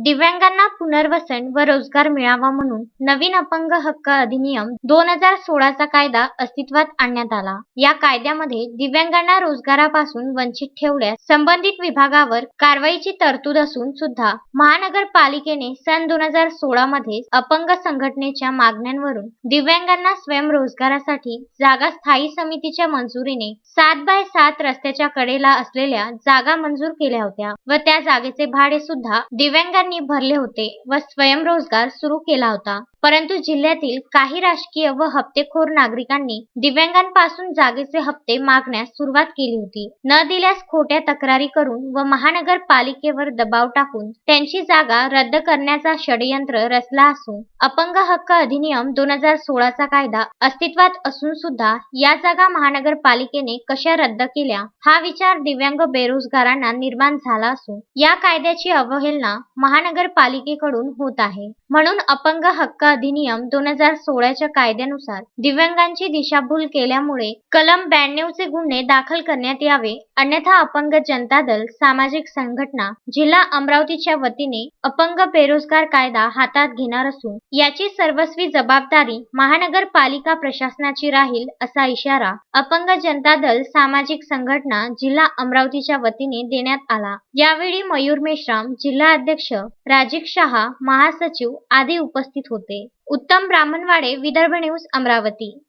दिव्यांगांना पुनर्वसन व रोजगार मिळावा म्हणून नवीन अपंग हक्क अधिनियम दोन हजार सोळाचा कायदा अस्तित्वात आणण्यात आला. या कायद्यामध्ये दिव्यांगांना रोजगारापासून वंचित ठेवल्यास संबंधित विभागावर कारवाईची तरतूद असून सुद्धा महानगरपालिकेने सन दोन हजार सोळा मध्ये अपंग संघटनेच्या मागण्यांवरून दिव्यांगांना स्वयंरोजगारासाठी जागा स्थायी समितीच्या मंजुरीने सात बाय सात रस्त्याच्या कडेला असलेल्या जागा मंजूर केल्या होत्या व त्या जागेचे भाडे सुद्धा दिव्यांगांना भरले होते व स्वयंरोजगार सुरू केला होता. परंतु जिल्ह्यातील काही राजकीय व हप्तेखोर नागरिकांनी दिव्यांगांपासून जागेचे हप्ते मागण्यास सुरुवात केली होती. न दिल्यास खोट्या तक्रारी करून व महानगरपालिकेवर दबाव टाकून त्यांची जागा रद्द करण्याचा षडयंत्र रचला असून अपंग हक्क अधिनियम दोन हजार सोळाचा कायदा अस्तित्वात असून सुद्धा या जागा महानगरपालिकेने कशा रद्द केल्या हा विचार दिव्यांग बेरोजगारांना निर्माण झाला असून या कायद्याची अवहेलना महानगरपालिकेकडून होत आहे. म्हणून अपंग हक्क अधिनियम दोन हजार सोळाच्या कायद्यानुसार दिव्यांगांची दिशाभूल केल्यामुळे कलम ब्याण्णव चे गुन्हे दाखल करण्यात यावे. अन्यथा अपंग जनता दल सामाजिक संघटना जिल्हा अमरावतीच्या वतीने अपंग बेरोजगार कायदा हातात घेणार असून याची सर्वस्वी जबाबदारी महानगरपालिका प्रशासनाची राहील असा इशारा अपंग जनता दल सामाजिक संघटना जिल्हा अमरावतीच्या वतीने देण्यात आला. यावेळी मयूर मेश्राम जिल्हा अध्यक्ष राजीव शहा महासचिव आदी उपस्थित होते. उत्तम ब्राह्मणवाडे विदर्भ न्यूज अमरावती.